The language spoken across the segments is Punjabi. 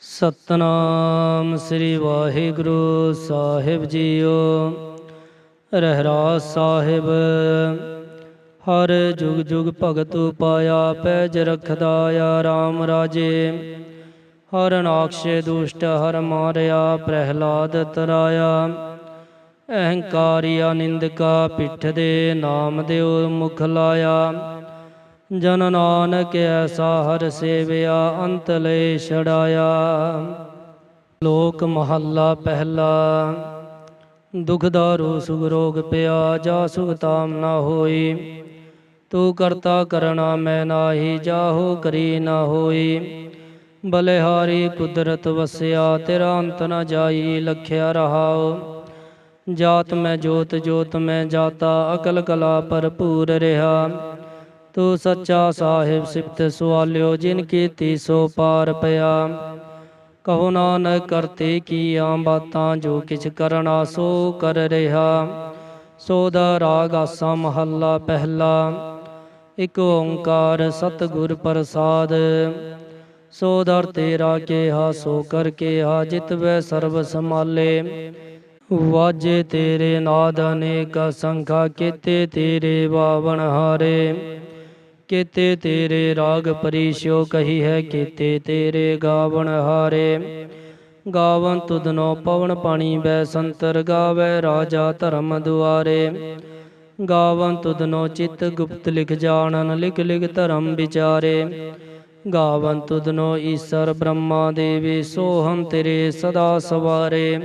ਸਤਨਾਮ ਸ੍ਰੀ ਵਾਹਿਗੁਰੂ ਸਾਹਿਬ ਜੀਓ। ਰਹਿਰਾਸ ਸਾਹਿਬ, ਹਰ ਜੁਗ ਜੁਗ ਭਗਤ ਪਾਇਆ ਪੈਜ ਰਖਦਾ ਆ ਰਾਮ ਰਾਜੇ। ਹਰ ਨਾਕਸ਼ੇ ਦੁਸ਼ਟ, ਹਰ ਮਾਰਿਆ, ਪ੍ਰਹਿਲਾਦ ਤਰਾਇਆ। ਅਹੰਕਾਰੀ ਨਿੰਦਕਾ ਪਿੱਠ ਦੇ ਨਾਮ ਦਿਓ ਮੁਖ ਲਾਇਆ। ਜਨ ਨਾਨਕ ਐਸਾ ਹਰ ਸੇਵਿਆ, ਅੰਤ ਲੈ ਛੜਾਇਆ ਲੋਕ ਮਹੱਲਾ ਪਹਿਲਾ, ਦੁਖ ਦਾਰੂ ਸੁਖ ਰੋਗ ਪਿਆ, ਜਾ ਸੁਖ ਤਾਮ ਨਾ ਹੋਈ। ਤੂੰ ਕਰਤਾ ਕਰਣਾ ਮੈਂ ਨਾਹੀ, ਜਾਹੋ ਕਰੀ ਨਾ ਹੋਈ। ਬਲਿਹਾਰੀ ਕੁਦਰਤ ਵਸਿਆ, ਤੇਰਾ ਅੰਤ ਨਾ ਜਾਈ, ਲਖਿਆ ਰਹਾਓ ਜਾਤ ਮੈਂ ਜੋਤ ਜੋਤ ਮੈਂ ਜਾਤਾ, ਅਕਲ ਕਲਾ ਭਰਪੂਰ ਰਿਹਾ। ਤੂੰ ਸੱਚਾ ਸਾਹਿਬ ਸਿਫਤ ਸੁਆਲਿਓ ਜਿਨ ਕੀਤੀ ਸੋ ਪਾਰ ਪਿਆ। ਕਹੋ ਨਾਨਕ, ਕਰਤੇ ਕੀਆਂ ਬਾਤਾਂ, ਜੋ ਕਿਛ ਕਰਨਾ ਸੋ ਕਰ ਰਿਹਾ। ਸੋ ਦਾ ਰਾਗ ਆਸਾ ਮਹੱਲਾ ਪਹਿਲਾ। ਇਕ ਓੰਕਾਰ ਸਤਿਗੁਰ ਪ੍ਰਸਾਦ। ਸੋ ਦਰ ਤੇਰਾ ਕਿਹਾ, ਸੋ ਕਰ ਕਿਹਾ, ਜਿਤ ਵੈ ਸਰਬ ਸਮਾਲੇ ਵਾਜੇ ਤੇਰੇ ਨਾਦ ਅਨੇਕ ਸੰਖਾ, ਕੀਤੇ ਤੇਰੇ ਬਾਵਨ ਹਾਰੇ। ਕੀਤੇ ਤੇਰੇ ਰਾਗ ਪਰੀਸ਼ੋ ਕਹੀ ਹੈ ਕੀਤੇ ਤੇਰੇ ਗਾਵਣ ਹਾਰੇ। ਗਾਵਨ ਤੁਧਨੋ ਪਵਨ ਪਾਣੀ ਬੈ ਸੰਤਰ ਗਾਵੇ ਰਾਜਾ ਧਰਮ ਦੁਆਰੇ। ਗਾਵਨ ਤੁਧਨੋ ਚਿਤ ਗੁਪਤ ਲਿਖ ਜਾਣਨ, ਲਿਖ ਲਿਖ ਧਰਮ ਵਿਚਾਰੇ। ਗਾਵਨ ਤੁਧਨੋ ਈਸ਼ਰ ਬ੍ਰਹਮਾ ਦੇਵੀ ਸੋਹੰ ਤੇਰੇ ਸਦਾ ਸਵਾਰੇ।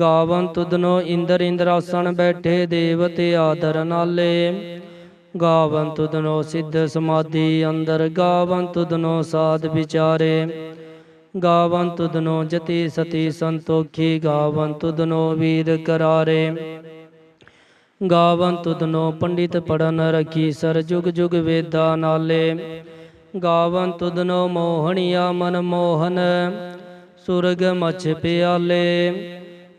ਗਾਵਨ ਤੁਧਨੋ ਇੰਦਰ ਇੰਦਰਾਸਣ ਬੈਠੇ ਦੇਵਤੇ ਆਦਰ ਨਾਲੇ। ਗਾਵਨ ਤੁਧਨੋ ਸਿੱਧ ਸਮਾਧੀ, ਅੰਦਰ ਗਾਵਨ ਤੁਧਨੋ ਸਾਧ ਵਿਚਾਰੇ। ਗਾਵਨ ਤੁਧਨੋ ਜਤੀ ਸਤੀ ਸੰਤੋਖੀ ਗਾਵਨ ਤੁਧਨੋ ਵੀਰ ਕਰਾਰੇ। ਗਾਵਨ ਤੁਧਨੋ ਪੰਡਿਤ ਪੜਨ ਰਖੀ ਸਰ ਜੁਗ ਜੁਗ ਵੇਦਾ ਨਾਲੇ। ਗਾਵਨ ਤੁਧਨੋ ਮੋਹਣੀਆ ਮਨ ਮੋਹਨ, ਸੁਰਗ ਮਛ ਪਿਆਲੇ।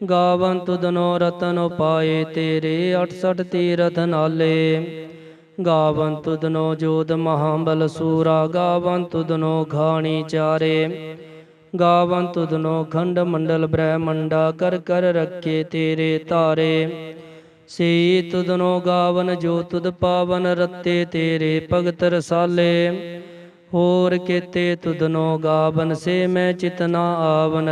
ਗਾਵਨ ਦਨੋ ਰਤਨ ਪਾਏ ਤੇਰੇ 68 ਤੀਰਥ ਨਾਲੇ। ਗਾਵਨ ਤੁਧਨੋ ਜੋਦ ਮਹਾਬਲ ਸੂਰਾ ਗਾਵਨ ਤੁਧਨੋ ਖਾਣੀ ਚਾਰੇ। ਗਾਵਨ ਤੁਧਨੋ ਖੰਡ ਮੰਡਲ ਬ੍ਰਹਮੰਡਾ, ਕਰ ਕਰ ਰੱਖੇ ਤੇਰੇ ਤਾਰੇ ਸੇ ਤੁਦਨੋ ਗਾਵਨ ਜੋ ਤੁਦ ਪਾਵਨ ਰਤੇ ਤੇਰੇ ਭਗਤ ਰਸਾਲੇ। ਹੋਰ ਕੀਤੇ ਤੁਦਨੋ ਗਾਵਨ ਸੇ ਮੈਂ ਚਿਤਨਾ ਆਵਨ।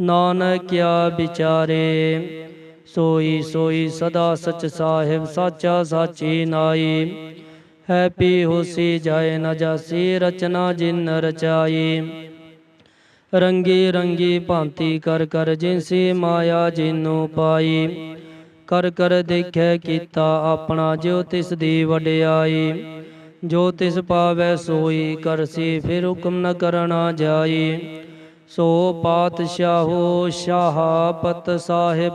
ਨਾਨਕ ਕਿਆ ਵਿਚਾਰੇ। ਸੋਈ ਸੋਈ ਸਦਾ ਸਚ ਸਾਹਿਬ, ਸਾਚਾ ਸਾਚੀ ਨਾਈ। ਹੈ ਪੀ ਹੋਸੀ ਜਾਏ ਨ ਜਾਸੀ, ਰਚਨਾ ਜਿਨ ਰਚਾਈ। ਰੰਗੀ ਰੰਗੀ ਭਾਂਤੀ ਕਰ ਕਰ ਜਿਨਸੀ ਮਾਇਆ ਜਿਨੂ ਪਾਈ। ਕਰ ਕਰ ਦੇਖੈ ਕੀਤਾ ਆਪਣਾ ਜਿਉ ਤਿਸ ਦੀ ਵਡਿਆਈ। ਜੋ ਤਿਸ ਪਾਵੈ ਸੋਈ ਕਰਸੀ ਫਿਰ ਹੁਕਮ ਨ ਕਰਨਾ ਜਾਈ। ਸੋ ਪਾਤਸ਼ਾਹੋ ਸ਼ਾਹਪਤ ਸਾਹਿਬ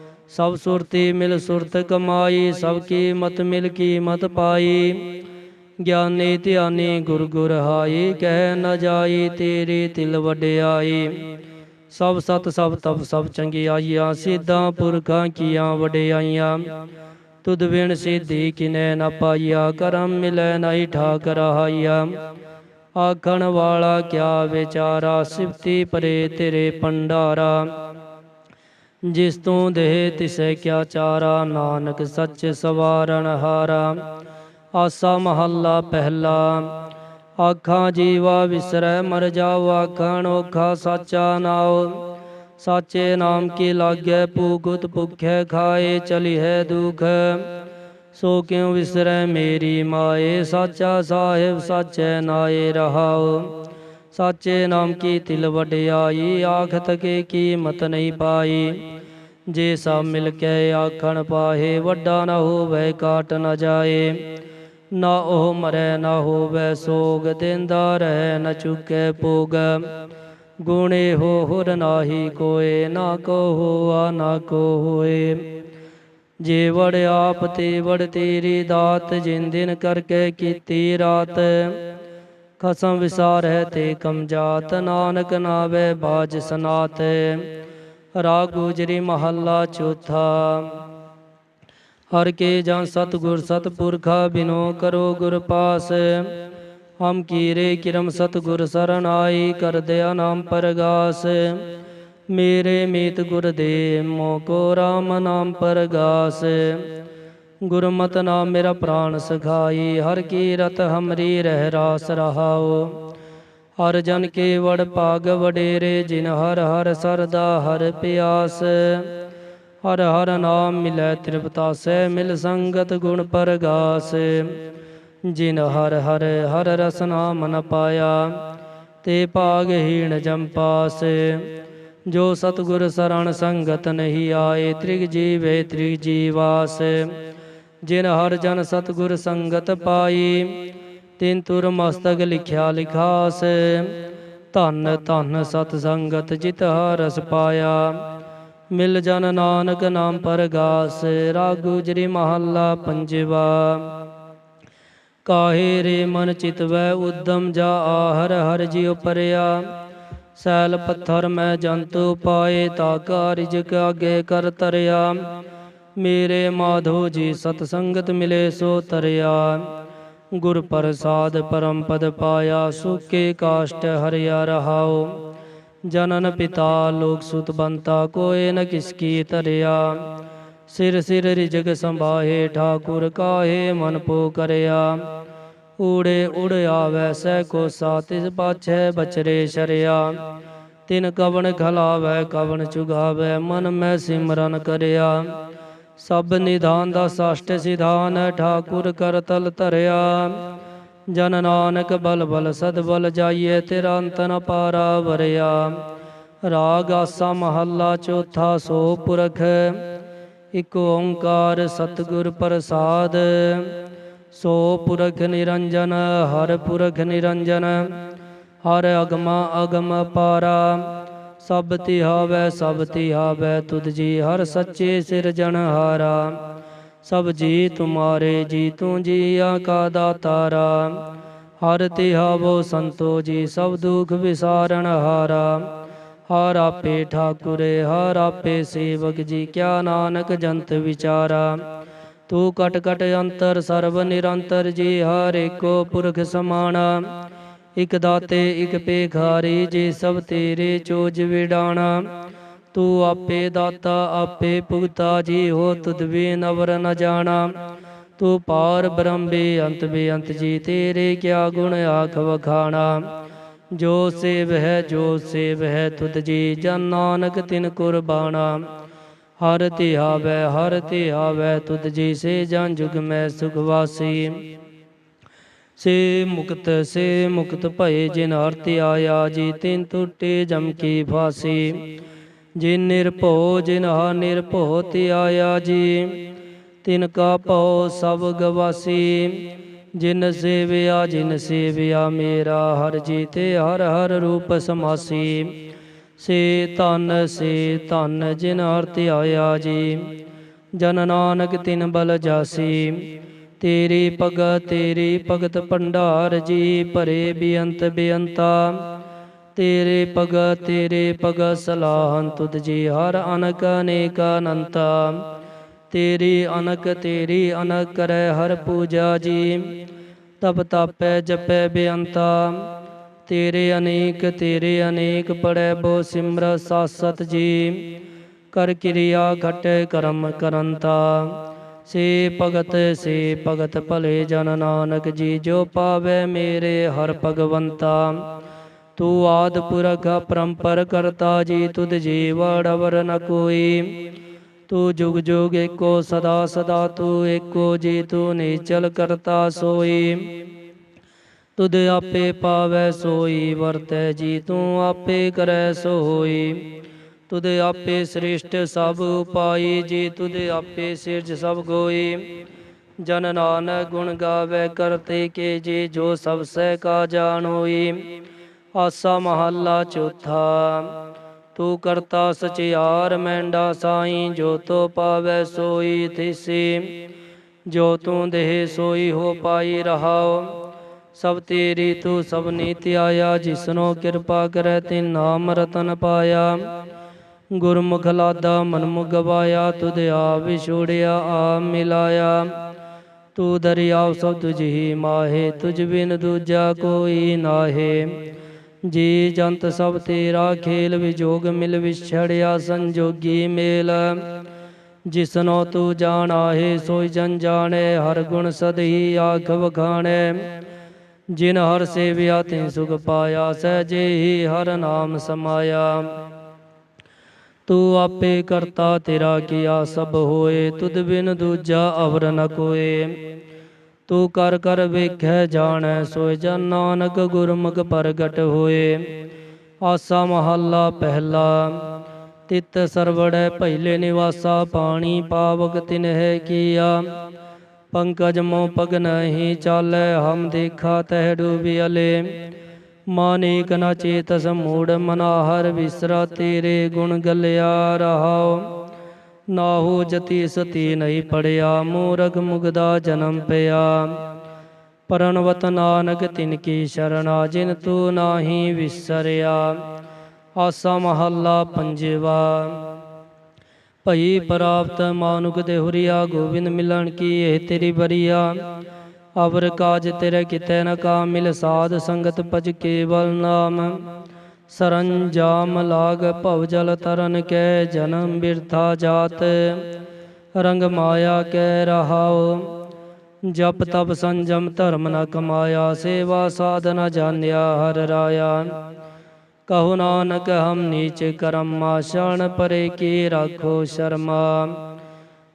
ਸਭ ਸੁਰਤੀ ਮਿਲ ਸੁਰਤ ਕਮਾਈ, ਸਭ ਕੀ ਮਤ ਮਿਲ ਕੀਮਤ ਪਾਈ। ਗਿਆਨੀ ਧਿਆਨੀ ਗੁਰ ਗੁਰ ਹਾਈ, ਕਹਿ ਨ ਜਾਈ ਤੇਰੇ ਤਿਲ ਵਡਿਆਈ। ਸਭ ਸਤ ਸਭ ਤਪ ਸਭ ਚੰਗਿਆਈਆਂ, ਸਿੱਧਾਂ ਪੁਰਖਾਂ ਕੀਆਂ ਵਡਿਆਈਆਂ। ਤੁਧ ਵਿਣ ਸਿੱਧੀ ਕਿਨੈ ਨ ਪਾਈਆ, ਕਰਮ ਮਿਲੈ ਨਹੀਂ ਠਾਕ ਰਹਾਈਆ ਆਖਣ ਵਾਲਾ ਕਿਆ ਵਿਚਾਰਾ, ਸਿਫਤੀ ਪਰੇ ਤੇਰੇ ਪੰਡਾਰਾ ਜਿਸ ਤੂੰ ਦੇਹ ਤਿਸੈ ਕਿਆ ਚਾਰਾ, ਨਾਨਕ ਸੱਚ ਸਵਾਰਨ ਹਾਰਾ। ਆਸਾ ਮਹੱਲਾ ਪਹਿਲਾ, ਆਖਾਂ ਜੀਵਾ ਵਿਸਰੈ, ਮਰ ਜਾਉ ਆਖਣ ਓਖਾ ਸਾਚਾ ਨਾਉ। ਸਾਚੇ ਨਾਮ ਕੀ ਲਾਗੈ ਪੂਗੁਤ ਭੁਖੈ ਖਾਏ ਚਲੀ ਹੈ ਦੁਖ। ਸੋ ਕਿਉ ਵਿਸਰੈ ਮੇਰੀ ਮਾਏ, ਸਾਚਾ ਸਾਹਿਬ ਸਾਚੈ ਨਾਏ ਰਹਾਉ। ਸਾਚੇ ਨਾਮ ਕੀ ਤਿਲ ਵਡਿਆਈ ਆਖਤ ਕੇ ਕੀਮਤ ਨਹੀਂ ਪਾਈ। ਜੇ ਸਭ ਮਿਲ ਕੇ ਆਖਣ ਪਾਹੇ ਵੱਡਾ ਨਾ ਹੋਵੇ ਕਾਟ ਨਾ ਜਾਏ। ਨਾ ਉਹ ਮਰੈ ਨਾ ਹੋਵੇ ਸੋਗ ਦਿੰਦਾ ਰਹਿ ਨ ਚੁਕੇ ਭੋਗ। ਗੁਣੇ ਹੋ ਹੁਰ ਨਾਹੀ ਕੋਏ ਨਾ ਕੋ ਹੋਆ ਨਾ ਕੋ ਹੋਏ ਜੇ ਵੜ ਆਪ ਤੇ ਵੜ ਤੇਰੀ ਦਾਤ ਜਿਨ ਦਿਨ ਕਰਕੇ ਕੀਤੀ ਰਾਤ। ਖਸਮ ਹੈ ਤੇ ਕਮ ਜਾਤ, ਨਾਨਕ ਨਾਵੇ ਬਾਜ ਸਨਾਤ। ਰਾਗ ਗੁਜਰੀ ਮਹੱਲਾ ਚੌਥਾ। ਹਰ ਕੇ ਜਾਂ ਸਤਿਗੁਰ ਸਤਪੁਰਖਾ ਬਿਨੋ ਕਰੋ ਗੁਰ ਪਾਸ। ਹਮ ਕੀਰੇ ਕਿਰਮ ਸਤਿਗੁਰ ਸਰਣ ਆਈ ਕਰ ਦਿਆ ਨਾਮ ਪਰਗਾਸ। ਮੇਰੇ ਮੀਤ ਗੁਰ ਦੇ ਮੋ ਕੋ ਰਾਮ ਨਾਮ ਪਰਗਾਸ। ਗੁਰਮਤਿ ਨਾਮ ਮੇਰਾ ਪ੍ਰਾਨ ਸਖਾਈ, ਹਰ ਕੀਰਤ ਹਮਰੀ ਰਹਿ ਰਾਸ ਰਹਾਓ ਹਰ ਜਨ ਕੇ ਵੜ ਪਾਗ ਵਡੇਰੇ, ਜਿਨ ਹਰ ਹਰ ਸਰਦਾ ਹਰ ਪਿਆਸ। ਹਰ ਹਰ ਨਾਮ ਮਿਲੈ ਤ੍ਰਿਪਤਾਸੈ, ਮਿਲ ਸੰਗਤ ਗੁਣ ਪਰਗਾਸ। ਜਿਨ ਹਰ ਹਰ ਹਰ ਰਸਨਾ ਮਨ ਪਾਇਆ, ਤੇ ਭਾਗਹੀਣ ਜੰਪਾਸ ਜੋ ਸਤਗੁਰ ਸਰਣ ਸੰਗਤ ਨਹੀਂ ਆਏ, ਤ੍ਰਿਗ ਜੀਵੇ ਤ੍ਰਿਗ ਜੀਵਾਸ। ਜਿਨ ਹਰ ਜਨ ਸਤਗੁਰ ਸੰਗਤ ਪਾਈ, ਤਿਨ ਤੁਰ ਮਸਤਕ ਲਿਖਿਆ ਲਿਖਾਸ। ਧੰਨ ਧੰਨ ਸਤ ਸੰਗਤ ਜਿਤ ਹਰਸ ਪਾਇਆ। ਮਿਲ ਜਨ ਨਾਨਕ ਨਾਮ ਪਰਗਾਸ, ਰਾਗੂ ਜਰੀ ਮਹੱਲਾ ਪੰਜਵਾ। ਕਾਹੇ ਰੇ ਮਨ ਚਿਤਵੈ ਉਦਮ ਜਾ ਹਰ ਹਰ ਜਿਉ ਪਰਿਆ ਸੈਲ ਪੱਥਰ ਮੈਂ ਜੰਤੂ ਪਾਏ, ਤਾ ਕਾਰਜ ਕਾਗੇ ਕਰ ਤਰਿਆ। ਮੇਰੇ ਮਾਧੋ ਜੀ ਸਤ ਸੰਗਤ ਮਿਲੇ ਸੋ ਤਰਿਆ। ਗੁਰ ਪ੍ਰਸਾਦ ਪਰਮ ਪਦ ਪਾਇਆ ਸੁਕੇ ਕਾਸ਼ਟ ਹਰਿਆ ਰਹਾਓ ਜਨਨ ਪਿਤਾ ਲੋਕ ਸੁਤ ਬੰਤਾ, ਕੋਏ ਨ ਕਿਸ ਤਰਿਆ। ਸਿਰ ਸਿਰ ਰਿਜਗ ਸੰਭਾਹੇ, ਠਾਕੁਰ ਕਾਹੇ ਮਨ ਪੋ ਕਰਿਆ। ਊੜੇ ਉੜ ਆਵੈ ਸਹਿ ਕੋ ਸਾਤਿਸ ਪਾਛੈ ਬਚਰੇ ਸ਼ਰਿਆ। ਤਿਨ ਕਵਣ ਖਲਾਵੈ, ਕਵਣ ਚੁਗਾਵੈ, ਮਨ ਮੈਂ ਸਿਮਰਨ ਕਰਿਆ। ਸਭ ਨਿਧਾਨ ਦਾ ਸਾਸ਼ਟ ਸਿਧਾਨ, ਠਾਕੁਰ ਕਰ ਤਲ ਧਰਿਆ। ਜਨ ਨਾਨਕ ਬਲ ਬਲ ਸਦ ਬਲ ਜਾਈਏ ਤੇਰਾ ਅੰਤ ਨ ਪਾਰਾ ਵਰਿਆ। ਰਾਗ ਆਸਾ ਮਹੱਲਾ ਚੌਥਾ ਸੋ ਪੁਰਖ, ਇਕ ਓੰਕਾਰ ਸਤਿਗੁਰ ਪ੍ਰਸਾਦ। ਸੋ ਪੁਰਖ ਨਿਰੰਜਨ, ਹਰ ਪੁਰਖ ਨਿਰੰਜਨ, ਹਰ ਅਗਮਾ ਅਗਮ ਪਾਰਾ। ਸਭ ਤਿਹਾਵੈ ਸਭ ਤਿਹਾਵੈ ਤੁਧ ਜੀ ਹਰ ਸੱਚੇ ਸਿਰਜਣਹਾਰਾ ਸਭ ਜੀ ਤੁਮਾਰੇ ਜੀ ਤੂੰ ਜੀਆ ਕਾ ਦਾਤਾਰਾ। ਹਰ ਤਿਹਾਵੋ ਸੰਤੋ ਜੀ, ਸਭ ਦੁਖ ਵਿਸਾਰਣ ਹਾਰਾ। ਹਰ ਆਪੇ ਠਾਕੁਰੇ, ਹਰ ਆਪੇ ਸੇਵਕ ਜੀ, ਕਿਆ ਨਾਨਕ ਜੰਤ ਵਿਚਾਰਾ। ਤੂੰ ਕਟ ਕਟ ਅੰਤਰ, ਸਰਬ ਨਿਰੰਤਰ ਜੀ, ਹਰ ਏਕੋ ਪੁਰਖ ਸਮਾਣਾ। ਇਕ ਦਾਤੇ, ਇਕ ਪੇਖਾਰੀ ਜੇ ਸਭ ਤੇਰੇ ਚੋਜ ਵਿਡਾਣਾ। ਤੂੰ ਆਪੇ ਦਾਤਾ, ਆਪੇ ਭੁਗਤਾ, ਜੀ ਹੋ ਤੁਧ ਵੀ ਨਵਰ ਨ ਜਾਣਾ। ਤੂੰ ਪਾਰ ਬ੍ਰਹਮ ਬੇਅੰਤ ਬੇਅੰਤ ਜੀ ਤੇਰੇ ਕਿਆ ਗੁਣ ਆਖ ਵਖਾਣਾ। ਜੋ ਸੇਵ ਹੈ, ਜੋ ਸੇਵ ਹੈ, ਤੁਧ ਜੀ ਜਨ ਨਾਨਕ ਤਿਨ ਕੁਰਬਾਨਾ ਹਰ ਧਿਆਵੈ ਹਰ ਧਿਆਵੈ ਤੁਧ ਜੀ ਸੇ ਜਨ ਜੁਗ ਮੈਂ ਸੁਖ ਵਾਸੀ। ਸੇ ਮੁਕਤ ਸੇ ਮੁਕਤ ਭਏ ਜਿਨ ਅਰਥ ਆਇਆ, ਜੀ ਤਿਨ ਟੁੱਟੇ ਜਮ ਕੀ ਫਾਸੀ ਜਿਨ ਨਿਰਭਉ, ਜਿਨ ਹਾ ਨਿਰਭਉ ਤੇ ਆਇਆ, ਜੀ ਤਿਨ ਕਾ ਭਉ ਸਭ ਗਵਾਸੀ। ਜਿਨ ਸੇਵਿਆ ਜਿਨ ਸੇਵਿਆ ਮੇਰਾ ਹਰ ਜੀ ਤੇ ਹਰ ਹਰ ਰੂਪ ਸਮਾਸੀ। ਸੇ ਧਨ ਸੇ ਧਨ ਜਿਨ ਅਰਥ ਆਇਆ, ਜੀ ਜਨ ਨਾਨਕ ਤਿਨ ਬਲ ਜਾਸੀ। ਤੇਰੀ ਭਗਤ ਤੇਰੀ ਭਗਤ ਭੰਡਾਰ ਜੀ ਭਰੇ ਬੇਅੰਤ ਬੇਅੰਤਾ। ਤੇਰੇ ਭਗਤ ਤੇਰੇ ਭਗਤ ਸਲਾਹਨ ਤੁਧ ਜੀ ਹਰ ਅਨਕ ਅਨੇਕ ਅਨੰਤਾ ਤੇਰੀ ਅਨਕ ਤੇਰੀ ਅਨਕ ਕਰੈ ਹਰ ਪੂਜਾ ਜੀ। ਤਪ ਤਾਪੈ ਜਪੈ ਬੇਅੰਤਾ। ਤੇਰੇ ਅਨੇਕ ਤੇਰੇ ਅਨੇਕ ਪੜੈ ਬੋ ਸਿਮਰ ਸਾਸਤ ਜੀ। ਕਰ ਕਿਰਿਆ ਘਟੈ ਕਰਮ ਕਰੰਤਾ। ਸੇ ਭਗਤ ਸੇ ਭਗਤ ਭਲੇ ਜਨ ਨਾਨਕ ਜੀ, ਜੋ ਪਾਵੇ ਮੇਰੇ ਹਰ ਭਗਵੰਤਾ। ਤੂੰ ਆਦ ਪੁਰਖ ਪਰੰਪਰ ਕਰਤਾ ਜੀ, ਤੁਧ ਜੀ ਵੜਵਰ ਨ ਕੋਈ। ਤੂੰ ਜੁਗ ਜੁਗ ਏਕੋ ਸਦਾ ਸਦਾ, ਤੂੰ ਏਕੋ ਜੀ, ਤੂੰ ਨੀਚਲ ਕਰਤਾ ਸੋਈ। ਤੁਧ ਆਪੇ ਪਾਵੈ ਸੋਈ, ਵਰਤੈ ਜੀ, ਤੂੰ ਆਪੇ ਕਰੈ ਸੋਈ। ਤੁਧ ਆਪੇ ਸ੍ਰਿਸ਼ਟ ਸਭ ਉਪਾਈ, ਜੀ ਤੁਧ ਆਪੇ ਸਿਰਜ ਸਭ ਗੋਈ। ਜਨ ਨਾਨਕ ਗੁਣ ਗਾਵੇ ਕਰਤੇ ਕੇ ਜੀ, ਜੋ ਸਭ ਸਹਿ ਕਾ ਜਾਣ ਹੋਈ। ਆਸਾ ਮਹੱਲਾ ਚੌਥਾ, ਤੂੰ ਕਰਤਾ ਸਚਿਆਰ ਮੈਂਡਾ ਸਾਈ, ਜੋ ਤੋ ਪਾਵੈ ਸੋਈ ਥਿਸੀ। ਜੋ ਤੂੰ ਦੇਹ ਸੋਈ ਹੋ ਪਾਈ ਰਹਾਉ, ਸਭ ਤੇਰੀ ਤੂੰ ਸਭ ਨੀਤ ਆਇਆ, ਜਿਸਨੋ ਕਿਰਪਾ ਕਰੈ ਤਿਨ ਨਾਮ ਰਤਨ ਪਾਇਆ। ਗੁਰਮੁਖ ਲਾਦਾ ਮਨਮੁਖ ਗਵਾਇਆ, ਤੁਧ ਆਪ ਵਿਛੋੜਿਆ ਆ ਮਿਲਾਇਆ। ਤੂੰ ਦਰਿਆਵ ਸਭ ਤੁਝ ਹੀ ਮਾਹੇ, ਤੁਝ ਬਿਨ ਦੂਜਾ ਕੋਈ ਨਾਹੇ। ਜੀ ਜੰਤ ਸਭ ਤੇਰਾ ਖੇਲ, ਵਿਜੋਗ ਮਿਲ ਵਿਛੜਿਆ, ਸੰਜੋਗੀ ਮੇਲ। ਜਿਸਨੋ ਤੂੰ ਜਾਣਾਹੇ, ਸੋਈ ਜਨ ਜਾਣੇ, ਹਰ ਗੁਣ ਸਦਹੀ ਆਖ ਵਖਾਣੇ। ਜਿਨ ਹਰ ਸੇਵਿਆ ਤੇ ਸੁਖ ਪਾਇਆ, ਸਹਿਜੇ ਹੀ ਹਰ ਨਾਮ ਸਮਾਇਆ। ਤੂੰ ਆਪੇ ਕਰਤਾ ਤੇਰਾ ਕੀਆ ਸਭ ਹੋਏ, ਤੁਧ ਬਿਨ ਦੂਜਾ ਅਵਰ ਨ ਕੋਏ। ਤੂੰ ਕਰ ਕਰ ਵੇਖੈ ਜਾਣੈ ਸੋਇ ਜਨ ਨਾਨਕ ਗੁਰਮੁਖ ਪ੍ਰਗਟ ਹੋਏ। ਆਸਾ ਮਹੱਲਾ ਪਹਿਲਾ, ਤਿਤ ਸਰਵੜੈ ਪਹਿਲੇ ਨਿਵਾਸਾ, ਪਾਣੀ ਪਾਵਕ ਤਿਨ ਹੈ ਕੀਆ। ਪੰਕਜ ਮੋ ਪਗ ਨਹੀਂ ਚਾਲੈ, ਹਮ ਦੇਖਾ ਤਹਿ ਡੂਬਿਅਲੇ ਮਾਨੇਕ ਨ ਚੇਤਸ ਮੂੜ ਮਨਾਹਰ ਵਿਸਰਾ ਤੇਰੇ ਗੁਣ ਗਲਿਆ ਰਹਾਉ। ਨਾਹੂ ਜਤੀ ਸਤੀ ਨਹੀਂ ਪੜਿਆ, ਮੂਰਖ ਮੁਗਦਾ ਜਨਮ ਪਿਆ। ਪਰਨਵਤ ਨਾਨਕ ਤਿਨ ਕੀ ਸ਼ਰਣਾ, ਜਿਨ ਤੂੰ ਨਾਹੀ ਵਿਸਰਿਆ। ਆਸਾ ਮਹੱਲਾ ਪੰਜਵਾ। ਭਈ ਪ੍ਰਾਪਤ ਮਾਨੁਕ ਦੇ ਹੁਰੀਆ, ਗੋਬਿੰਦ ਮਿਲਣ ਕੀ ਇਹ ਤੇਰੀ ਬਰੀਆ। ਅਵਰ ਕਾਜ ਤੇਰੇ ਕਿਤੇ ਨ ਕਾ ਮਿਲ ਸਾਧ ਸੰਗਤ ਪਜ ਕੇਵਲ ਨਾਮ। ਸਰੰਜਾਮ ਲਾਗ ਭਵ ਜਲ ਤਰਨ ਕੈ, ਜਨਮ ਬਿਰਥਾ ਜਾਤ। ਰੰਗ ਮਾਇਆ ਕੈ ਰਹਾਉ, ਜਪ ਤਪ ਸੰਜਮ ਧਰਮ ਨ ਕਮਾਇਆ, ਸੇਵਾ ਸਾਧਨ ਜਾਣਿਆ ਹਰ ਰਾਇਆ। ਕਹੋ ਨਾਨਕ, ਹਮ ਨੀਚ ਕਰਮ ਸ਼ਰਨ ਪਰੇ ਕੀ ਰਾਖੋ ਸ਼ਰਮਾ।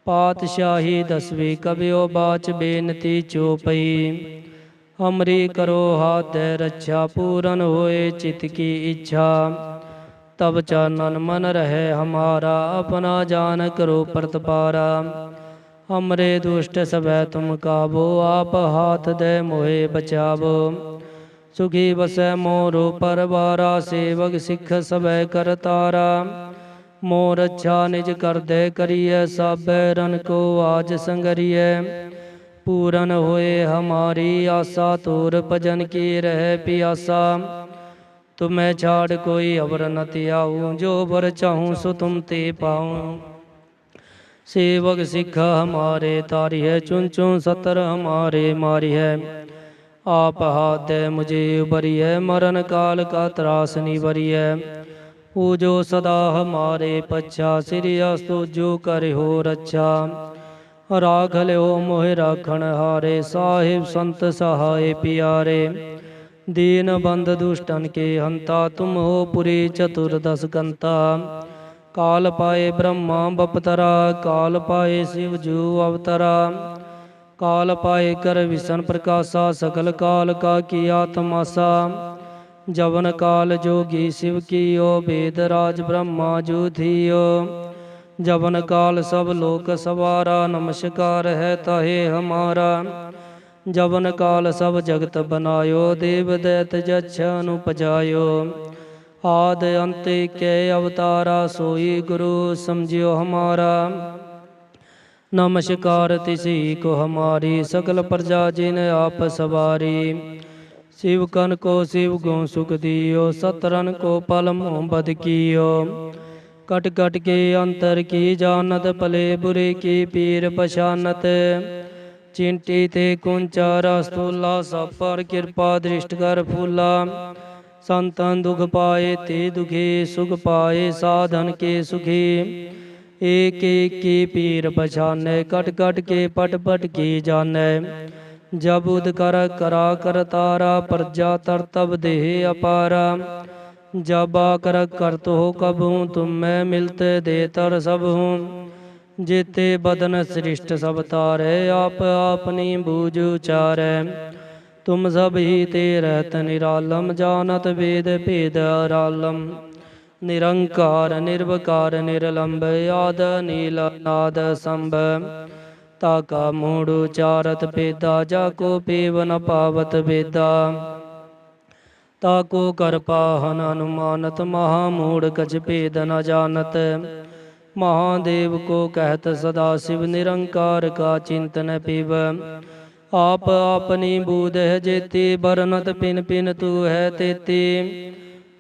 ਪਾਤਸ਼ਾਹੀ ਦਸਵੀ ਕਬਿਓ ਬਾਚ ਬੇਨਤੀ ਚੋਪਈ। ਹਮਰੀ ਕਰੋ ਹਾਥ ਰੱਛਾ, ਪੂਰਨ ਹੋਏ ਚਿਤ ਕੀ ਇੱਛਾ। ਤਬ ਚਾਨਨ ਮਨ ਰਹੇ ਹਮਾਰਾ, ਆਪਣਾ ਜਾਨ ਕਰੋ ਪ੍ਰਤਪਾਰਾ। ਹਮਰੇ ਦੁਸ਼ਟ ਸਭੈ ਤੁਮ ਕਾਬੋ ਆਪ ਹਾਥ ਦੇ ਮੋਹਿ ਬਚਾਵੋ। ਸੁਖੀ ਵਸੈ ਮੋਰੋ ਪਰਵਾਰਾ, ਸੇਵਕ ਸਿੱਖ ਸਭੈ ਕਰਤਾਰਾ ਮੋ ਰੱਛਾ ਨਿਜ ਕਰਦੇ ਕਰੀਐ, ਸਾਬੈ ਰਨ ਕੋ ਆਜ ਸੰਗਰੀਐ। ਪੂਰਨ ਹੋਏ ਹਮਾਰੀ ਆਸਾ ਤੋਰ ਭਜਨ ਕੀ ਰਹਿ ਪਿਆਸਾ। ਤੁਮੈ ਛਾੜ ਕੋਈ ਅਵਰ ਨ ਤਿਆਉ ਜੋ ਵਰ ਚਾਹੂੰ ਸੋ ਤੁਮ ਤੇ ਪਾਉ। ਸੇਵਕ ਸਿੱਖ ਹਮਾਰੇ ਤਾਰੀ ਹੈ ਚੁਨ ਚੁਨ ਸਤਰ ਹਮਾਰੇ ਮਾਰੀ ਹੈ ਆਪ ਹਾਥ ਮੁਝੇ ਉਬਰੀ ਹੈ ਮਰਨ ਕਾਲ ਕਾ ਤਰਾਸ ਨਿਵਰੀ ਹੈ ਪੂਜੋ ਸਦਾ ਹਮਾਰੇ ਪੱਛਾ, ਸ੍ਰੀ ਅਸਤੋ ਜੋ ਕਰਿਓ ਰੱਛਾ। ਰਾਖ ਲਿਓ ਮੋਹਿ ਰਾਖਣ ਹਾਰੇ, ਸਾਹਿਬ ਸੰਤ ਸਹਾਏ ਪਿਆਰੇ। ਦੀਨ ਬੰਦ ਦੁਸ਼ਟਨ ਕੇ ਹੰਤਾ, ਤੁਮ ਹੋ ਪੁਰੀ ਚਤੁਰਦਸ ਕੰਤਾ। ਕਾਲ ਪਾਏ ਬ੍ਰਹਮਾ ਬਪਤਰਾ, ਕਾਲ ਪਾਏ ਸ਼ਿਵ ਜੂ ਅਵਤਰਾ। ਕਾਲ ਪਾਏ ਕਰ ਵਿਸ਼ਨ ਪ੍ਰਕਾਸ਼ਾ ਸਕਲ ਕਾਲ ਕਾ ਕੀਆ ਤਮਾਸਾ ਜਵਨ ਕਾਲ ਜੋਗੀ ਸਿਵ ਕੀਓ, ਵੇਦ ਰਾਜ ਬ੍ਰਹਮਾ ਜੂ ਜਵਨ ਕਾਲ ਸਭ ਲੋਕ ਸਵਾਰਾ, ਨਮਸਕਾਰ ਹੈ ਤਾਹੇ ਹਮਾਰਾ। ਜਵਨ ਕਾਲ ਸਭ ਜਗਤ ਬਨਾਇਓ, ਦੇਵ ਦੈਤ ਜਛ ਅਨੁਪਜਾਇਓ। ਆਦ ਅੰਤ ਕੇ ਅਵਤਾਰਾ, ਸੋਈ ਗੁਰੂ ਸਮਝਿਓ ਹਮਾਰਾ। ਨਮਸਕਾਰ ਤਿਸੀ ਕੋ ਹਮਾਰੀ, ਸਕਲ ਪ੍ਰਜਾ ਜਿਨ ਆਪ ਸਵਾਰੀ। शिव कन को शिव गो सुख दियो सतरन को पल मोहब्बत कियो कट कट के अंतर की जानत भले बुरे की पीर पछानत चिंटी ते कुंचारा स्थूला सब पर कृपा दृष्ट कर फूला संतन दुख पाए ते दुखी सुख पाए साधन के सुखी एक एक की पीर पछाने कट कट के पट पट की जाने ਜਬ ਉਦਕਰ ਕਰਾ ਕਰ ਤਾਰਾ, ਪ੍ਰਜਾ ਤਰ ਤਬ ਦੇਹ ਅਪਾਰਾ। ਜਾਬਾ ਕਰ ਕਰਤ ਹੋ ਕਬੂ ਤੁਮ ਮੈਂ ਮਿਲਤੇ ਦੇ ਤਰ ਸਭ ਹੂੰ ਜੇਤੇ ਬਦਨ ਸ੍ਰਿਸ਼ਟ ਸਭ ਤਾਰੇ, ਆਪ ਆਪਨੀ ਬੂਝ ਉਚਾਰੈ। ਤੁਮ ਸਭ ਹੀ ਤੇ ਰਹਿਤ ਨਿਰਾਲਮ, ਜਾਣਤ ਵੇਦ ਭੇਦ ਅਰਾਲਮ। ਨਿਰੰਕਾਰ, ਨਿਰਵਕਾਰ ਨਿਰਲੰਭ ਆਦ, ਨੀਲ ਨਾਦ ਸੰਭ। ਤਾ ਕਾ ਮੂੜ ਉਚਾਰਤ ਪੇਦਾ ਜਾ ਕੋ ਪੇਵਨ ਪਾਵਤ ਭੇਦਾ ਤਾ ਕੋ ਕਰ ਪਾਹਨ ਅਨੁਮਾਨਤ, ਮਹਾ ਮੂੜ ਕਛ ਪੇਦ ਨ ਜਾਣਤ। ਮਹਾਦੇਵ ਕੋ ਕਹਿਤ ਸਦਾ ਸਿਵ ਨਿਰੰਕਾਰ ਕਾ ਚਿੰਤਨ ਪਿਵ। ਆਪ ਆਪਨੀ ਬੂਧ ਜੇਤੀ, ਬਰਨਤ ਪਿਨ ਪਿਨ ਤੂ ਹੈ ਤੇਤੀ।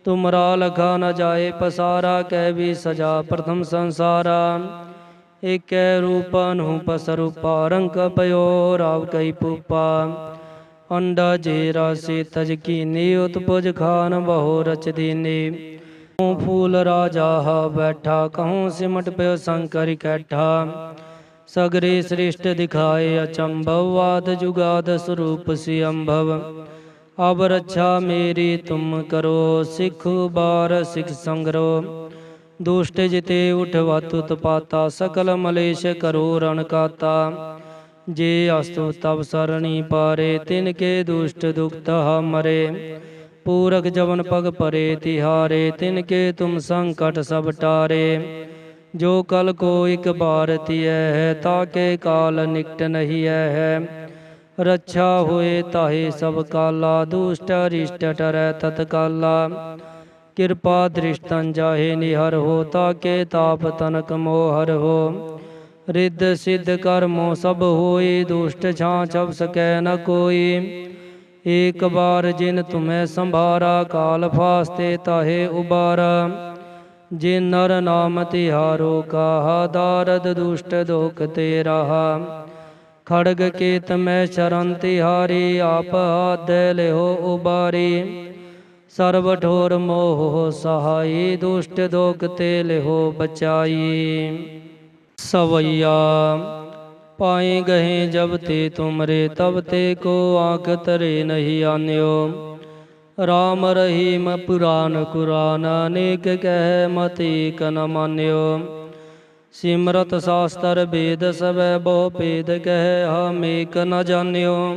ਤੁਮਰਾ ਲਖਾ ਨ ਜਾਏ ਪਸਾਰਾ, ਕਹਿ ਵੀ ਸਜਾ ਪ੍ਰਥਮ ਸੰਸਾਰਾ। ਏਕੈ ਰੂਪ ਅਨੂਪ ਸਰੂਪਾ ਰੰਗ ਪਇਓ ਰਾਵ ਕਈ ਪੂਪਾ ਅੰਡਾ ਜੇ ਰਾਸੀ ਤਜ ਕੀਨੀ ਉਤਪੁਜ ਖਾਨ ਬਹੁ ਰਚ ਦੀਨੀ ਕਹੂੰ ਫੂਲ ਰਾਜਾ ਹਾ ਬੈਠਾ ਕਹੂੰ ਸਿਮਟ ਪਿਓ ਸੰਕਰ ਇਕੱਠਾ ਸਗਰੇ ਸ੍ਰਿਸ਼ਟ ਦਿਖਾਏ ਅਚੰਭਵ ਵਾਦ ਜੁਗਾਦ ਸਰੂਪ ਸੀ ਅੰਭਵ ਅਬ ਰੱਛਾ ਮੇਰੀ ਤੁਮ ਕਰੋ ਸਿੱਖ ਬਾਰ ਸਿੱਖ ਸੰਗਰੋ ਦੁਸ਼ਟ ਜਿਤੇ ਉਠਵਤੁ ਤਪਾਤਾ, ਸਕਲ ਮਲੇਸ਼ ਕਰੋ ਰਣ ਕਾਤਾ। ਜੇ ਅਸਤੁ ਤਬ ਸਰਣੀ ਪਾਰੇ, ਤਿਨ ਕੇ ਦੁਸ਼ਟ ਦੁਖਤ ਹ ਮਰੇ। ਪੂਰਕ ਜਵਨ ਪਗ ਪਰੇ, ਤਿਹਾਰੇ, ਤਿਨ ਕੇ ਤੁਮ ਸੰਕਟ ਸਭ ਟਾਰੇ। ਜੋ ਕਲ ਕੋ ਇਕ ਬਾਰ ਤਿਐ ਹੈ ਤਾਕੇ ਕਾਲ ਨਿਕਟ ਨਹੀਂ ਹੈ ਰੱਛਾ ਹੋਏ ਤਾਹੇ ਸਭ ਕਾਲਾ, ਦੁਸ਼ਟ ਰਿਸ਼ਟ ਟਰੈ ਤਤਕਾਲਾ। ਕਿਰਪਾ ਦ੍ਰਿਸ਼ਟੰ ਜਾਹੇ ਨਿਹਰ ਹੋ, ਤਾਕੇ ਤਾਪ ਤਨਕ ਮੋਹਰ ਹੋ। ਰਿੱਧ ਸਿੱਧ ਕਰਮੋ ਸਭ ਹੋਈ ਦੁਸ਼ਟ ਛਾਂ ਛਬ ਸਕੈ ਨ ਕੋਈ। ਏਕ ਬਾਰ ਜਿਨ ਤੁਮੈ ਸੰਭਾਰਾ, ਕਾਲ ਫਾਸਤੇ ਤਾਹੇ ਉਬਾਰਾ। ਜਿਨ ਨਰ ਨਾਮ ਤਿਹਾਰੋ, ਕਾਹਾ ਦਾਰਦ ਦੁਸ਼ਟ ਦੋਖ ਤੇ ਰਹਾ ਖੜਗ ਕੇਤ ਮੈਂ ਸ਼ਰਨ ਤਿਹਾਰੀ, ਆਪ ਆਦੈ ਲਿਓ ਉਬਾਰੀ। ਸਰਬ ਠੋਰ ਮੋਹ ਸਹਾਈ, ਦੁਸ਼ਟ ਦੋਖ ਤੇ ਲਿਓ ਬਚਾਈ। ਸਵਈਆ, ਪਾਏ ਗਏ ਜਬ ਤੇ ਤੁਮਰੇ, ਤਬ ਤੇ ਕੋ ਆਖ ਤਰੇ ਨਹੀਂ ਆਨਿਓ। ਰਾਮ ਰਹੀਮ ਪੁਰਾਨ ਕੁਰਾਨ, ਅਨੇਕ ਕਹਿ ਮਤੀ ਕਨ ਮਾਨਿਓ। ਸਿਮਰਤ ਸਾਸਤਰ ਵੇਦ ਸਭੈ ਬਹੁ ਭੇਦ ਕਹਿ ਹਮੇਕ ਨ ਜਾਣਿਓ।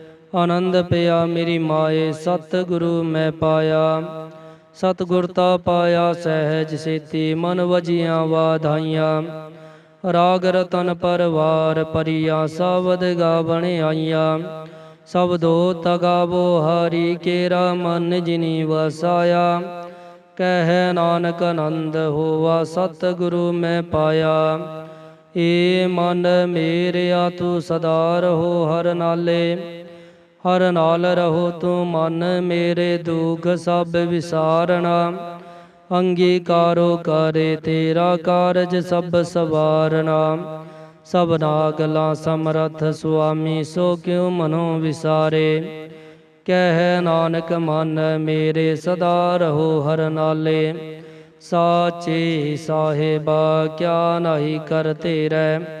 ਆਨੰਦ ਪਿਆ ਮੇਰੀ ਮਾਏ, ਸਤਿਗੁਰੂ ਮੈਂ ਪਾਇਆ। ਸਤ ਤਾ ਪਾਇਆ ਸਹਿਜ ਸੇਤੀ, ਮਨ ਵਜੀਆਂ ਵਾਧਾਈਆਂ। ਰਾਗ ਰਤਨ ਪਰਵਾਰ ਪਰਿਆ ਸਬਦ ਗਾਵਣ ਆਈਆਂ। ਸਬਦੋ ਤਗਾਵੋ ਹਰੀ, ਕੇਰਾ ਮਨ ਜਿਨੀ ਵਸਾਇਆ। ਕਹਿ ਨਾਨਕ ਆਨੰਦ ਹੋਵਾ ਸਤਿਗੁਰੂ ਮੈਂ ਪਾਇਆ। ਏ ਮਨ ਮੇਰਿਆ, ਤੂੰ ਸਦਾ ਰਹੋ ਹਰ ਨਾਲੇ। ਹਰ ਨਾਲ ਰਹੋ ਤੂੰ ਮਨ ਮੇਰੇ ਦੁਖ ਸਭ ਵਿਸਾਰਣਾ। ਅੰਗੀਕਾਰੋ ਕਰੇ ਤੇਰਾ ਕਾਰਜ ਸਭ ਸਵਾਰਨਾ ਸਭਨਾ ਗਲਾ ਸਮਰਥ ਸੁਆਮੀ, ਸੋ ਕਿਉ ਮਨੋ ਵਿਸਾਰੇ? ਕਹਿ ਨਾਨਕ, ਮਨ ਮੇਰੇ ਸਦਾ ਰਹੋ ਹਰ ਨਾਲੇ। ਸਾਚੇ ਸਾਹਿਬਾ, ਕਿਆ ਨਹੀਂ ਕਰ ਤੇਰੇ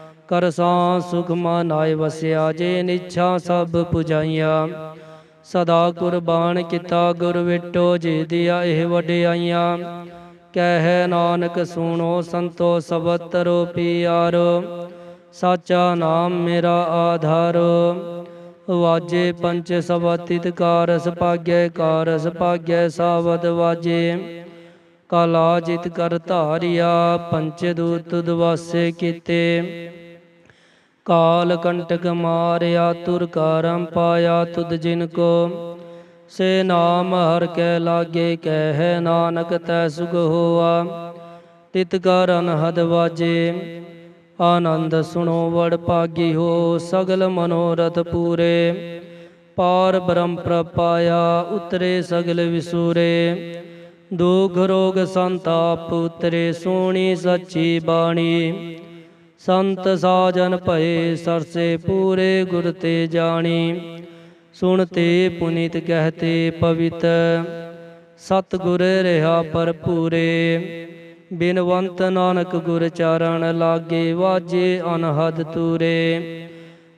ਕਰਸਾਂ ਸੁਖ ਮਨਾਏ ਵਸਿਆ, ਜੇ ਨਿਛਾ ਸਭ ਪੁਜਾਈਆਂ। ਸਦਾ ਕੁਰਬਾਨ ਕੀਤਾ ਗੁਰ ਵਿਟੋ, ਜੀ ਦਿਆ ਇਹ ਵਡਿਆਈਆਂ। ਕਹਿ ਨਾਨਕ ਸੁਣੋ, ਸੰਤੋ ਸਬਤਰੋ ਪਿਆਰੋ। ਸਾਚਾ ਨਾਮ ਮੇਰਾ ਆਧਾਰੋ। ਵਾਜੇ ਪੰਚ ਸਬਤਿਤ ਕਾਰਸ ਭਾਗੈ ਕਾਰਸ ਭਾਗੈ ਸਾਵਦ ਵਾਜੇ। ਕਾਲਾ ਜਿਤ ਕਰ ਧਾਰਿਆ, ਪੰਚ ਦੂਤ ਦਵਾਸੇ ਕੀਤੇ। ਕਾਲ ਕੰਟਕ ਮਾਰਿਆ, ਤੁਰ ਕਰਮ ਪਾਇਆ ਤੁਧ ਜਿਨ ਕੋ। ਸੇ ਨਾਮ ਹਰ ਕੈ ਲਾਗੇ, ਕਹਿ ਨਾਨਕ ਤੈ ਸੁਖ ਹੋਆ। ਤਿਤ ਕਰਨ ਹਦ ਵਾਜੇ, ਆਨੰਦ ਸੁਣੋ ਵੜ ਭਾਗੀ ਹੋ। ਸਗਲ ਮਨੋਰਥ ਪੂਰੇ, ਪਾਰ ਬ੍ਰਹਮ ਪ੍ਰਪਾਇਆ, ਉਤਰੇ ਸਗਲ ਵਿਸੂਰੇ। ਦੁਖ ਰੋਗ ਸੰਤਾਪ ਉਤਰੇ, ਸੋਣੀ ਸੱਚੀ ਬਾਣੀ। ਸੰਤ ਸਾਜਨ ਭਏ ਸਰਸੇ ਪੂਰੇ ਗੁਰ ਤੇ ਜਾਣੀ। ਸੁਣ ਤੇ ਪੁਨੀਤ ਕਹਤੇ ਪਵਿੱਤ, ਸਤਿਗੁਰ ਰਹਾ ਭਰਪੂਰੇ। ਬਿਨਵੰਤ ਨਾਨਕ ਗੁਰ ਚਰਨ ਲਾਗੇ ਵਾਜੇ ਅਨਹਦ ਤੂਰੇ।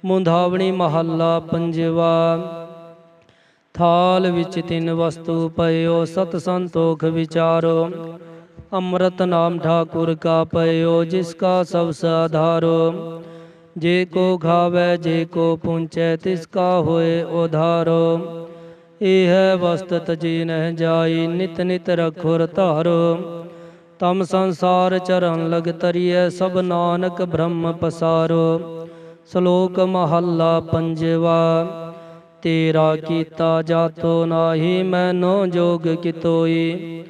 ਮੁੰਧਾਵਣੀ ਮਹੱਲਾ ਪੰਜਵਾ, ਥਾਲ ਵਿੱਚ ਤਿੰਨ ਵਸਤੂ ਪਇਓ, ਸਤ ਸੰਤੋਖ ਵਿਚਾਰੋ। ਅੰਮ੍ਰਿਤ ਨਾਮ ਠਾਕੁਰ ਕਾ ਪਇਓ, ਜਿਸ ਕਾ ਸਭ ਸਾਧਾਰੋ। ਜੇ ਕੋ ਖਾਵੇ ਜੇ ਕੋ ਪੁੰਚੈ, ਤਿਸ ਕਾ ਹੋਏ ਉਧਾਰੋ। ਇਹ ਹੈ ਵਸਤ ਤਜੀ ਨਹਿ ਜਾਈ, ਨਿਤ ਨਿਤ ਰਖੁਰ ਧਾਰੋ। ਤਮ ਸੰਸਾਰ ਚਰਨ ਲਗ ਤਰੀਐ, ਸਭ ਨਾਨਕ ਬ੍ਰਹਮ ਪਸਾਰੋ। ਸ਼ਲੋਕ ਮਹੱਲਾ ਪੰਜਵਾ, ਤੇਰਾ ਕੀਤਾ ਜਾਤੋ ਨਾਹੀ, ਮੈਨੋ ਜੋਗ ਕਿਤੋਈ।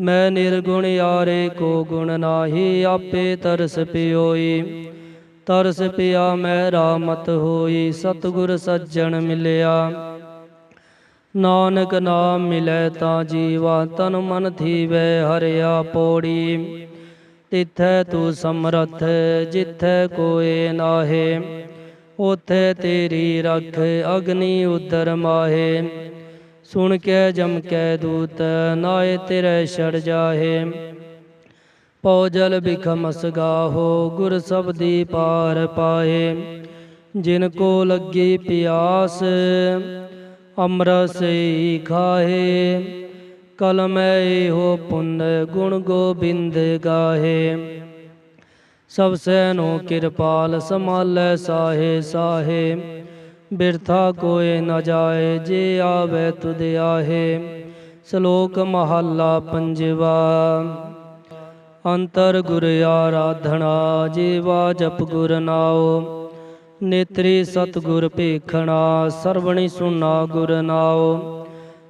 ਮੈਂ ਨਿਰਗੁਣ ਯਾਰੇ ਕੋ ਗੁਣ ਨਾਹੀ, ਆਪੇ ਤਰਸ ਪਿਓਈ। ਤਰਸ ਪਿਆ ਮੈਂ ਰਾਮਤ ਹੋਈ, ਸਤਿਗੁਰ ਸੱਜਣ ਮਿਲਿਆ। ਨਾਨਕ ਨਾਮ ਮਿਲੈ ਤਾਂ ਜੀਵਾ, ਤਨ ਮਨ ਥੀਵੈ ਹਰਿਆ ਪੋੜੀ ਤਿਥੈ ਤੂੰ ਸਮਰਥ, ਜਿਥੈ ਕੋਏ ਨਾਹੇ ਉਥੇ ਤੇਰੀ ਰਖ, ਅਗਨੀ ਉਦਰ ਮਾਹੇ। ਸੁਣ ਕੇ ਜਮ ਕੈ ਦੂਤ, ਨਾਏ ਤੇਰੇ ਛੜ ਜਾਹੇ। ਪਉ ਜਲ ਬਿਖਮਸ ਗਾਹੋ ਗੁਰ ਸਬਦੀ ਪਾਰ ਪਾਏ ਜਿਨ ਕੋ ਲੱਗੀ ਪਿਆਸ ਅੰਮ੍ਰਿਤ ਸਈ ਖਾਹੇ। ਕਲਮੈ ਹੋ ਪੁੰਨ, ਗੁਣ ਗੋਬਿੰਦ ਗਾਹੇ। ਸਭ ਸੈਨੋ ਕਿਰਪਾਲ ਸਮਾਲੈ ਸਾਹੇ ਸਾਹੇ। ਬਿਰਥਾ ਕੋਏ ਨਾ ਜਾਏ, ਜੇ ਆਵੇ ਤੁਧ ਆਹੇ। ਸ਼ਲੋਕ ਮਹੱਲਾ ਪੰਜਵਾ, ਅੰਤਰ ਗੁਰ ਆਰਾਧਣਾ ਜੀਵਾ ਜਪ ਗੁਰ ਨਾਉ। ਨੇਤਰੀ ਸਤਗੁਰ ਭੇਖਣਾ, ਸਰਵਣੀ ਸੁਨਾ ਗੁਰ ਨਾਉ।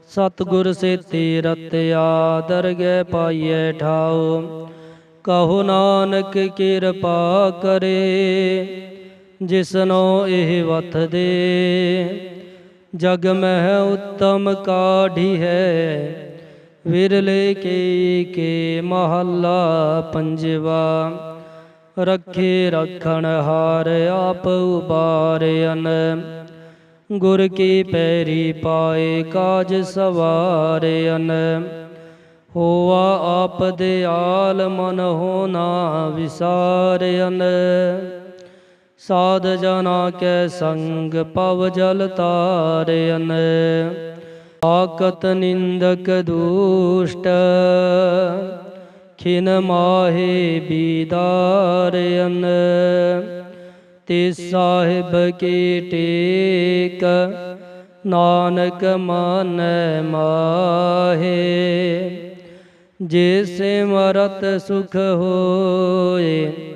ਸਤਗੁਰ ਸੇਤੀ ਰਤਿਆ ਦਰਗਹਿ ਪਾਈਐ ਠਾਉ। ਕਹੋ ਨਾਨਕ ਕਿਰਪਾ ਕਰੇ। ਜਿਸਨੋ ਇਹ ਵਤ ਦੇ। ਜਗ ਮਹਿ ਉੱਤਮ ਕਾਢੀ ਹੈ। ਵਿਰਲੇ ਕੇ ਕੇ ਮਹੱਲਾ ਪੰਜਵਾ। ਰੱਖੇ ਰਖਣ ਹਾਰ ਆਪ ਉਬਾਰਿਆਨ ਗੁਰ ਕੀ ਪੈਰੀ ਪਾਏ ਕਾਜ ਸਵਾਰਿਆਨ ਹੋਆ ਆਪ ਆਲ ਮਨ ਹੋਣਾ ਵਿਸਾਰਿਆਨ ਸਾਧ ਜਨਾ ਕੈ ਸੰਗ ਪਵ ਜਲ ਤਾਰਿਆਨ ਆਕਤ ਨਿੰਦਕ ਦੁਸ਼ਟ, ਖਿਨ ਮਾਹੇ ਬੀਦਾਰਿਆਨ ਤੇ ਸਾਹਿਬ ਕੀ ਟੇਕ, ਨਾਨਕ ਮਨ ਮਾਹੇ। ਜੇ ਸਿਮਰਤ ਸੁਖ ਹੋਏ